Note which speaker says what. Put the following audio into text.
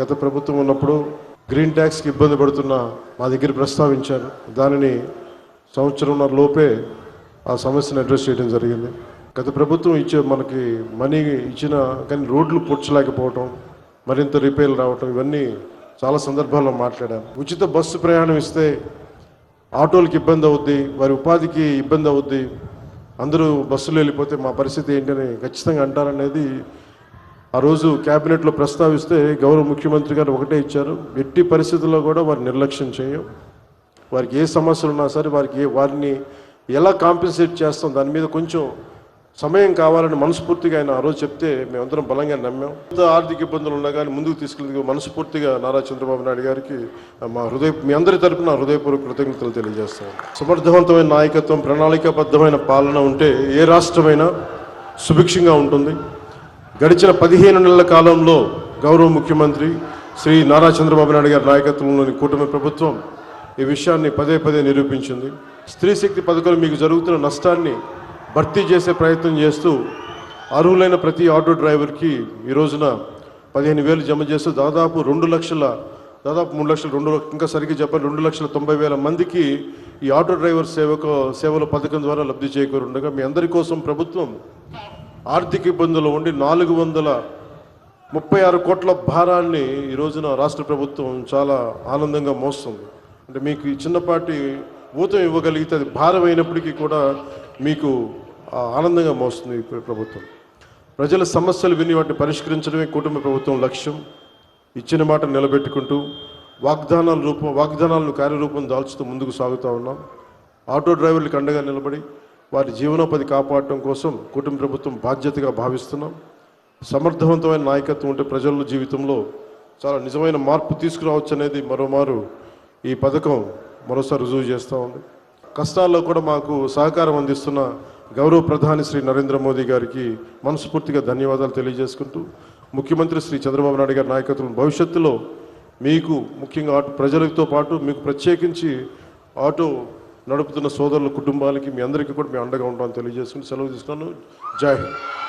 Speaker 1: గత ప్రభుత్వం ఉన్నప్పుడు గ్రీన్ ట్యాక్స్కి ఇబ్బంది పడుతున్న మా దగ్గర ప్రస్తావించారు. దానిని సంవత్సరంన్నర లోపే ఆ సమస్యను అడ్రస్ చేయడం జరిగింది. గత ప్రభుత్వం ఇచ్చే మనకి మనీ ఇచ్చిన కానీ రోడ్లు పొడ్చలేకపోవటం మరింత రిపేర్లు రావటం ఇవన్నీ చాలా సందర్భాల్లో మాట్లాడాను. ఉచిత బస్సు ప్రయాణం ఇస్తే ఆటోలకు ఇబ్బంది అవుద్ది వారి ఉపాధికి ఇబ్బంది అవుద్ది అందరూ బస్సులో వెళ్ళిపోతే మా పరిస్థితి ఏంటని ఖచ్చితంగా అంటారనేది ఆ రోజు క్యాబినెట్లో ప్రస్తావిస్తే గౌరవ ముఖ్యమంత్రి గారు ఒకటే ఇచ్చారు. ఎట్టి పరిస్థితుల్లో కూడా వారిని నిర్లక్ష్యం చేయం వారికి ఏ సమస్యలు ఉన్నా సరే వారికి ఏ- వారిని ఎలా కాంపెన్సేట్ చేస్తాం దాని మీద కొంచెం సమయం కావాలని మనస్ఫూర్తిగా ఆయన ఆ రోజు చెప్తే మేమందరం బలంగా నమ్మాం. ఆర్థిక ఇబ్బందులు ఉన్నా కానీ ముందుకు తీసుకెళ్ళి మనస్ఫూర్తిగా నారా చంద్రబాబు నాయుడు గారికి మా హృదయ మీ అందరి తరపున హృదయపూర్వక కృతజ్ఞతలు తెలియజేస్తాం సమర్థవంతమైన నాయకత్వం ప్రణాళికాబద్ధమైన పాలన ఉంటే ఏ రాష్ట్రమైనా సుభిక్షంగా ఉంటుంది. గడిచిన పదిహేను నెలల కాలంలో గౌరవ ముఖ్యమంత్రి శ్రీ నారా చంద్రబాబు నాయుడు గారి నాయకత్వంలోని కూటమి ప్రభుత్వం ఈ విషయాన్ని పదే పదే నిరూపించింది. స్త్రీ శక్తి పథకాలు మీకు జరుగుతున్న నష్టాన్ని భర్తీ చేసే ప్రయత్నం చేస్తూ అర్హులైన ప్రతి ఆటో డ్రైవర్కి ఈ రోజున పదిహేను వేలు జమ చేస్తూ దాదాపు రెండు లక్షల దాదాపు మూడు లక్షలు రెండు ఇంకా సరిగ్గా చెప్పాలి రెండు లక్షల తొంభై వేల మందికి ఈ ఆటో డ్రైవర్ సేవకు సేవల పథకం ద్వారా లబ్ధి చేకూరుండగా మీ అందరి కోసం ప్రభుత్వం ఆర్థిక ఇబ్బందులు ఉండి నాలుగు వందల ముప్పై ఆరు కోట్ల భారాన్ని ఈ రోజున రాష్ట్ర ప్రభుత్వం చాలా ఆనందంగా మోస్తుంది. అంటే మీకు ఈ చిన్నపాటి ఊతం ఇవ్వగలిగితే అది భారం అయినప్పటికీ కూడా మీకు ఆనందంగా మోస్తుంది ఈ ప్రభుత్వం. ప్రజల సమస్యలు విని వాటిని పరిష్కరించడమే కుటుంబ ప్రభుత్వం లక్ష్యం. ఇచ్చిన మాట నిలబెట్టుకుంటూ వాగ్దానాల రూపం వాగ్దానాలను కార్యరూపం దాల్చుతూ ముందుకు సాగుతూ ఉన్నాం. ఆటో డ్రైవర్లకు అండగా నిలబడి వారి జీవనోపాధి కాపాడటం కోసం కుటుంబ ప్రభుత్వం బాధ్యతగా భావిస్తున్నాం. సమర్థవంతమైన నాయకత్వం ఉంటే ప్రజల జీవితంలో చాలా నిజమైన మార్పు తీసుకురావచ్చు అనేది మరోమారు ఈ పథకం మరోసారి రుజువు చేస్తూ ఉంది. కష్టాల్లో కూడా మాకు సహకారం అందిస్తున్న గౌరవ ప్రధాని శ్రీ నరేంద్ర మోదీ గారికి మనస్ఫూర్తిగా ధన్యవాదాలు తెలియజేసుకుంటూ ముఖ్యమంత్రి శ్రీ చంద్రబాబు నాయుడు గారి నాయకత్వం భవిష్యత్తులో మీకు ముఖ్యంగా ఆటో ప్రజలతో పాటు మీకు ప్రత్యేకించి ఆటో నడుపుతున్న సోదరుల కుటుంబాలకి మీ అందరికీ కూడా మేము అండగా ఉంటామని తెలియజేసుకుని సెలవు తీసుకున్నాను. జై హింద్.